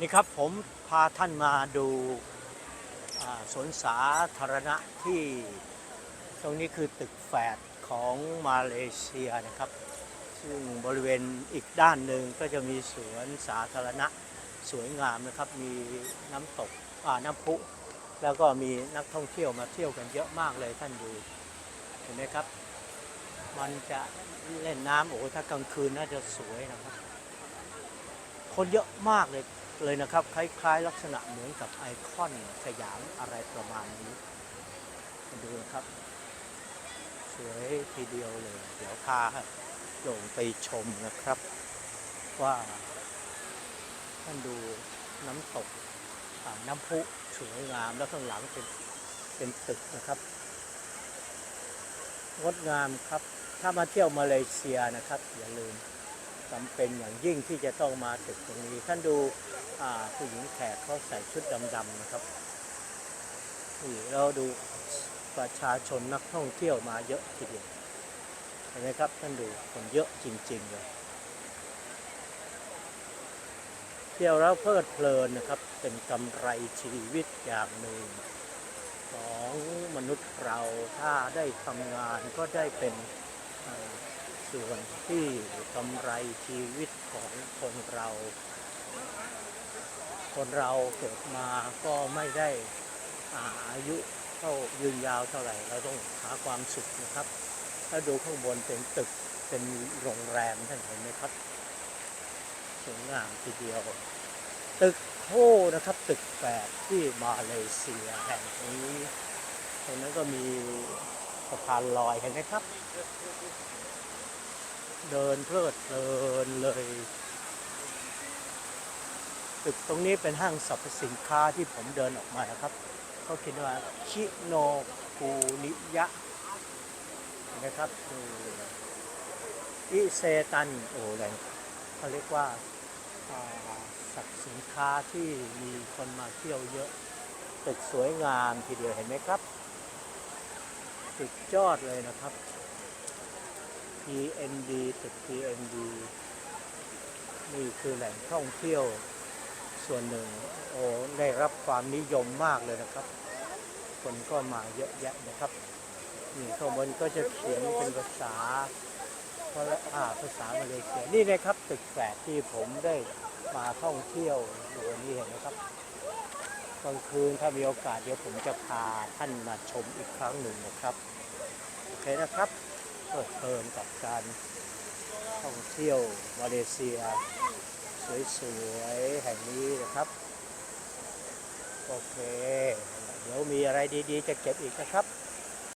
นี่ครับผมพาท่านมาดูสวนสาธารณะที่ตรงนี้คือตึกแฝดของมาเลเซียนะครับ ซึ่งบริเวณอีกด้านหนึ่งก็จะมีสวนสาธารณะสวยงามนะครับ มีน้ำตกน้ำพุ แล้วก็มีนักท่องเที่ยวมาเที่ยวกันเยอะมากเลยท่านดูเห็นไหมครับ มันจะเล่นน้ำโอ้ถ้ากลางคืนน่าจะสวยนะครับ คนเยอะมากเลย เลยนะครับ คล้ายๆ ลักษณะเหมือนกับไอคอนสยามอะไรประมาณนี้มาดูนะครับ สวยทีเดียวเลย เดี๋ยวพาลงไปชมนะครับ ว่าท่านดูน้ำตกน้ำพุสวยงามแล้วข้างหลังเป็นเป็นตึกนะครับงดงามครับ ถ้ามาเที่ยวมาเลเซียนะครับ อย่าลืม จำเป็นอย่างยิ่งที่จะต้องมาตึกตรงนี้ ท่านดูผู้หญิงแขกเขาใส่ชุดดำๆนะครับนี่เราดูประชาชนนักท่องเที่ยวมาเยอะทีเดียวเห็นไหมครับท่านดูคนเยอะจริงๆเลยเที่ยวแล้วเพลิดเพลินนะครับเป็นกำไรชีวิตอย่างหนึ่งของมนุษย์เราถ้าได้ทำงานก็ได้เป็น ส่วนที่กำไรชีวิตของคนเรา คนเราเกิดมาก็ไม่ได้อาอายุเท่ายืนยาวเท่าไหร่ เราต้องหาความสุขนะครับ ถ้าดูข้างบนเป็นตึกเป็นโรงแรมท่านเห็นไหมครับสวยงามทีเดียว ตึกโคนะครับ ตึกแฝดที่มาเลเซียแห่งนี้ตรงนั้นก็มีสะพานลอยเห็นไหมครับ เดินเพลิดเพลินเลยตึกตรงนี้เป็นห้างสรรพสินค้าที่ผมเดินออกมานะครับเขาเขียนว่าชิโนกุนิยะเห็นไหมครับดูอิเซตันโอแหล่งเขาเรียกว่าสัตว์สินค้าที่มีคนมาเที่ยวเยอะ ตึกสวยงามทีเดียวเห็นไหมครับสุดยอดเลยนะครับ PND ตึก PND นี่คือแหล่งท่องเที่ยวส่วนหนึ่ง โอ้ได้รับความนิยมมากเลยนะครับ คนก็มาเยอะแยะนะครับ นี่ข้างบนก็จะเขียนเป็นภาษาเพราะอ่าภาษามาเลเซียนี่นะครับตึกแฝดที่ผมได้มาท่องเที่ยวในวันนี้เห็นไหมครับกลางคืนถ้ามีโอกาสเดี๋ยวผมจะพาท่านมาชมอีกครั้งหนึ่งนะครับ โอเคนะครับ เพลิดเพลินกับการท่องเที่ยวมาเลเซีย สวยๆ แห่งนี้นะครับ โอเค เดี๋ยวมีอะไรดีๆ จะเก็บอีกนะครับ